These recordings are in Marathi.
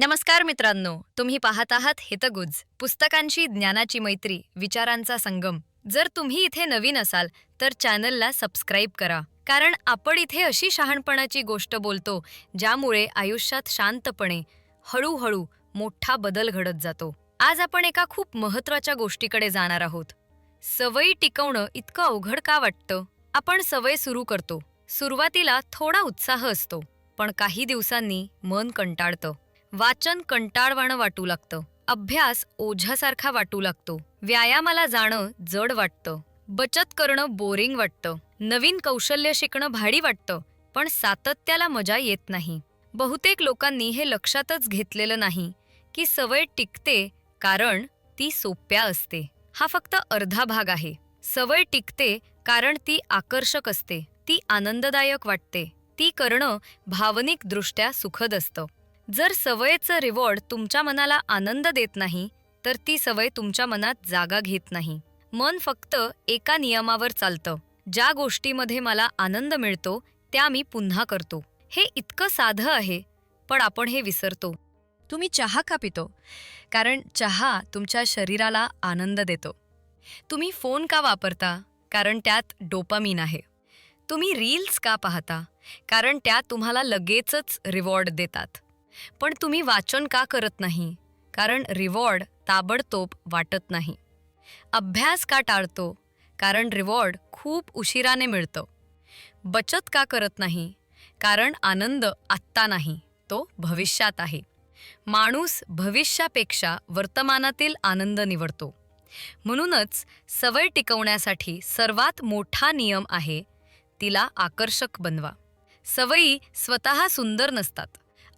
नमस्कार मित्रांनो तुम्ही पाहत आहात हितगुज पुस्तकांची ज्ञानाची मैत्री विचारांचा संगम. जर तुम्ही इथे नवीन असाल तर चॅनलला सबस्क्राईब करा. कारण आपण इथे अशी शहाणपणाची गोष्ट बोलतो ज्यामुळे आयुष्यात शांतपणे हळूहळू मोठा बदल घडत जातो. आज आपण एका खूप महत्त्वाच्या गोष्टीकडे जाणार आहोत. सवयी टिकवणं इतकं अवघड का वाटतं? आपण सवय सुरू करतो. सुरुवातीला थोडा उत्साह असतो पण काही दिवसांनी मन कंटाळतं. वाचन कंटाळवाणं वाटू लागतं. अभ्यास ओझ्यासारखा वाटू लागतो. व्यायामाला जाणं जड वाटतं. बचत करणं बोरिंग वाटतं. नवीन कौशल्य शिकणं भाडी वाटतं पण सातत्याला मजा येत नाही. बहुतेक लोकांनी हे लक्षातच घेतलेलं नाही की सवय टिकते कारण ती सोप्या असते. हा फक्त अर्धा भाग आहे. सवय टिकते कारण ती आकर्षक असते ती आनंददायक वाटते ती करणं भावनिकदृष्ट्या सुखद असतं. जर सवयीचं रिवॉर्ड तुमच्या मनाला आनंद देत नाही तर ती सवय तुमच्या मनात जागा घेत नाही. मन फक्त एका नियमावर चालतं. ज्या गोष्टीमध्ये मला आनंद मिळतो त्या मी पुन्हा करतो. हे इतकं साधं आहे पण आपण हे विसरतो. तुम्ही चहा का पितो? कारण चहा तुमच्या शरीराला आनंद देतो. तुम्ही फोन का वापरता? कारण त्यात डोपामीन आहे. तुम्ही रील्स का पाहता? कारण त्या तुम्हाला लगेचच रिवॉर्ड देतात. पण तुम्ही वाचन का करत नाही? कारण रिवॉर्ड ताबडतोब वाटत नाही. अभ्यास का टाळतो? कारण रिवॉर्ड खूप उशिराने मिळतं. बचत का करत नाही? कारण आनंद आत्ता नाही तो भविष्यात आहे. माणूस भविष्यापेक्षा वर्तमानातील आनंद निवडतो. म्हणूनच सवय टिकवण्यासाठी सर्वात मोठा नियम आहे तिला आकर्षक बनवा. सवयी स्वतः सुंदर नसतात.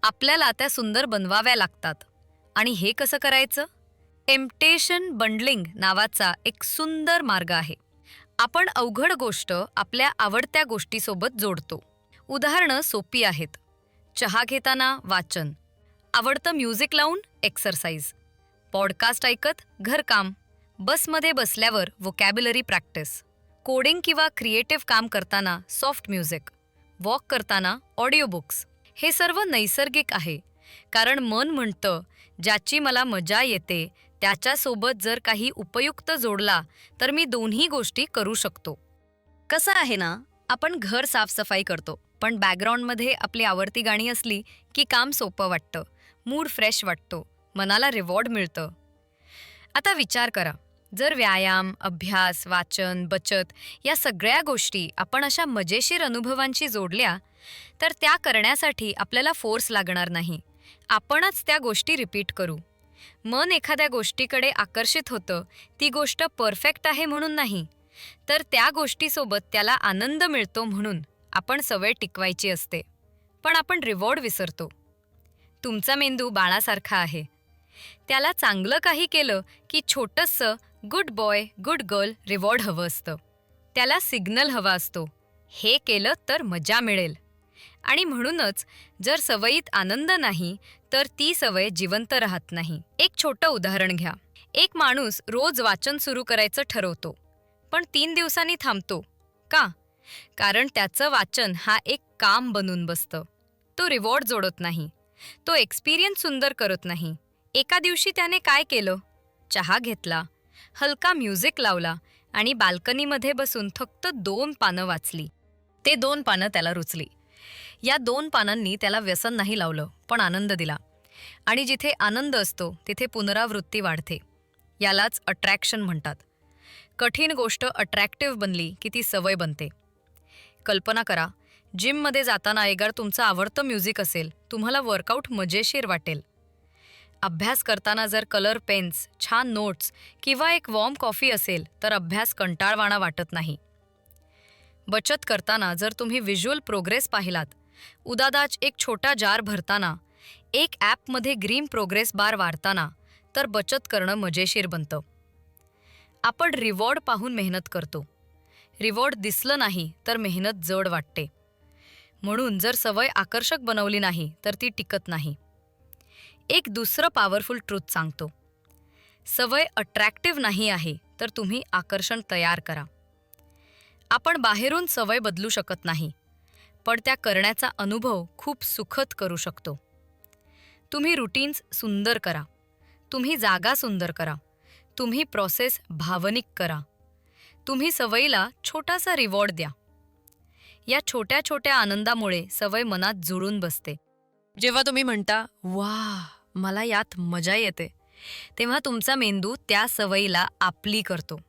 आपल्याला त्या सुंदर बनवाव्या लागतात. आणि हे कसं करायचं? टेम्पटेशन बंडलिंग नावाचा एक सुंदर मार्ग आहे. आपण अवघड गोष्ट आपल्या आवडत्या गोष्टीसोबत जोडतो. उदाहरणं सोपी आहेत. चहा घेताना वाचन. आवडतं म्युझिक लावून एक्सरसाइज पॉडकास्ट ऐकत घरकाम. बसमध्ये बसल्यावर वोकॅब्युलरी प्रॅक्टिस कोडिंग किंवा क्रिएटिव्ह काम करताना सॉफ्ट म्युझिक वॉक करताना ऑडिओ बुक्स हे सर्व नैसर्गिक आहे. कारण मन म्हणतं ज्याची मला मजा येते त्याच्यासोबत जर काही उपयुक्त जोडला तर मी दोन्ही गोष्टी करू शकतो. कसं आहे ना आपण घर साफसफाई करतो पण बॅकग्राऊंडमध्ये आपली आवडती गाणी असली की काम सोपं वाटतं मूड फ्रेश वाटतो मनाला रिवॉर्ड मिळतं. आता विचार करा जर व्यायाम अभ्यास वाचन बचत या सगळ्या गोष्टी आपण अशा मजेशीर अनुभवांशी जोडल्या तर त्या करण्यासाठी आपल्याला फोर्स लागणार नाही. आपणच त्या गोष्टी रिपीट करू. मन एखाद्या गोष्टीकडे आकर्षित होतं ती गोष्ट परफेक्ट आहे म्हणून नाही तर त्या गोष्टीसोबत त्याला आनंद मिळतो म्हणून आपण सवय टिकवायची असते. पण आपण रिवॉर्ड विसरतो. तुमचा मेंदू बाळासारखा आहे. त्याला चांगलं काही केलं की छोटंसं good boy good girl reward हवं असतं. त्याला सिग्नल हवा असतो. हे केलं तर मजा मिळेल. आणि म्हणूनच जर सवयीत आनंद नाही तर ती सवय जिवंत राहत नाही. एक छोटं उदाहरण घ्या. एक माणूस रोज वाचन सुरू करायचं ठरवतो पण तीन दिवसांनी थांबतो. का? कारण त्याचं वाचन हा एक काम बनून बसतं. तो रिवॉर्ड जोडत नाही. तो एक्सपिरियन्स सुंदर करत नाही. एका दिवशी त्याने काय केलं? चहा घेतला. हलका म्युझिक लावला आणि बाल्कनीमध्ये बसून फक्त दोन पानं वाचली. ते दोन पानं त्याला रुचली. या दोन पानांनी त्याला व्यसन नाही लावलं पण आनंद दिला. आणि जिथे आनंद असतो तिथे पुनरावृत्ती वाढते. यालाच अट्रॅक्शन म्हणतात. कठीण गोष्ट अट्रॅक्टिव्ह बनली की ती सवय बनते. कल्पना करा जिममध्ये जाताना एगार तुमचं आवडतं म्युझिक असेल तुम्हाला वर्कआउट मजेशीर वाटेल. अभ्यास करताना जर कलर पेन्स छान नोट्स किंवा एक वॉर्म कॉफी असेल तर अभ्यास कंटाळवाणा वाटत नाही. बचत करताना जर तुम्ही व्हिज्युअल प्रोग्रेस पाहिलात उदादाच एक छोटा जार भरताना एक ॲपमध्ये ग्रीन प्रोग्रेस बार वाढताना तर बचत करणं मजेशीर बनतं. आपण रिवॉर्ड पाहून मेहनत करतो. रिवॉर्ड दिसलं नाही तर मेहनत जड वाटते. म्हणून जर सवय आकर्षक बनवली नाही तर ती टिकत नाही. एक दुसरं पॉवरफुल ट्रूथ सांगतो. सवय अट्रॅक्टिव्ह नाही आहे तर तुम्ही आकर्षण तयार करा. आपण बाहेरून सवय बदलू शकत नाही पण त्या करण्याचा अनुभव खूप सुखद करू शकतो. तुम्ही रुटीन्स सुंदर करा तुम्ही जागा सुंदर करा तुम्ही प्रोसेस भावनिक करा तुम्ही सवयीला छोटासा रिवॉर्ड द्या. या छोट्या छोट्या आनंदामुळे सवय मनात जुळून बसते. जेव्हा तुम्ही म्हणता वा मला यात मजा येते. तेव्हा तुमचा मेंदू त्या सवयीला आपली करतो.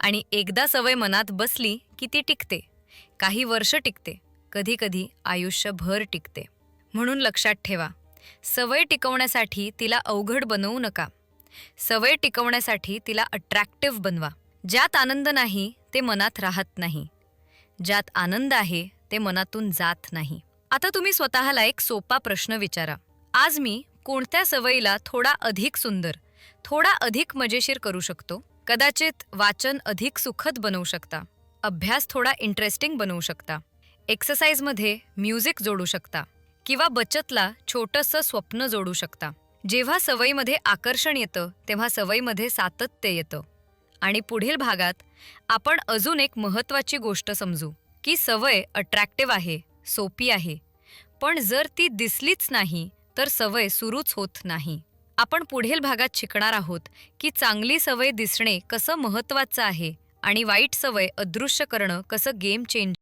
आणि एकदा सवय मनात बसली की ती टिकते. काही वर्ष टिकते. कधीकधी आयुष्यभर टिकते. म्हणून लक्षात ठेवा. सवय टिकवण्यासाठी तिला अवघड बनवू नका. सवय टिकवण्यासाठी तिला अट्रॅक्टिव्ह बनवा. ज्यात आनंद नाही ते मनात राहत नाही. ज्यात आनंद आहे ते मनातून जात नाही. आता तुम्ही स्वतःला एक सोपा प्रश्न विचारा. आज मी कोणत्या सवयीला थोडा अधिक सुंदर थोडा अधिक मजेशीर करू शकतो? कदाचित वाचन अधिक सुखद बनवू शकता अभ्यास थोडा इंटरेस्टिंग बनवू शकता एक्सरसाइजमध्ये म्युझिक जोडू शकता किंवा बचतला छोटंसं स्वप्न जोडू शकता. जेव्हा सवयीमध्ये आकर्षण येतं तेव्हा सवयीमध्ये सातत्य येतं. आणि पुढील भागात आपण अजून एक महत्त्वाची गोष्ट समजू की सवय अट्रॅक्टिव्ह आहे सोपी आहे. पण जर ती दिसलीच नाही तर सवय सुरूच होत नाही. आपण पुढील भागात शिकणार आहोत की चांगली सवय दिसणे कसं महत्त्वाचं आहे आणि वाईट सवय अदृश्य करणं कसं गेम चेंज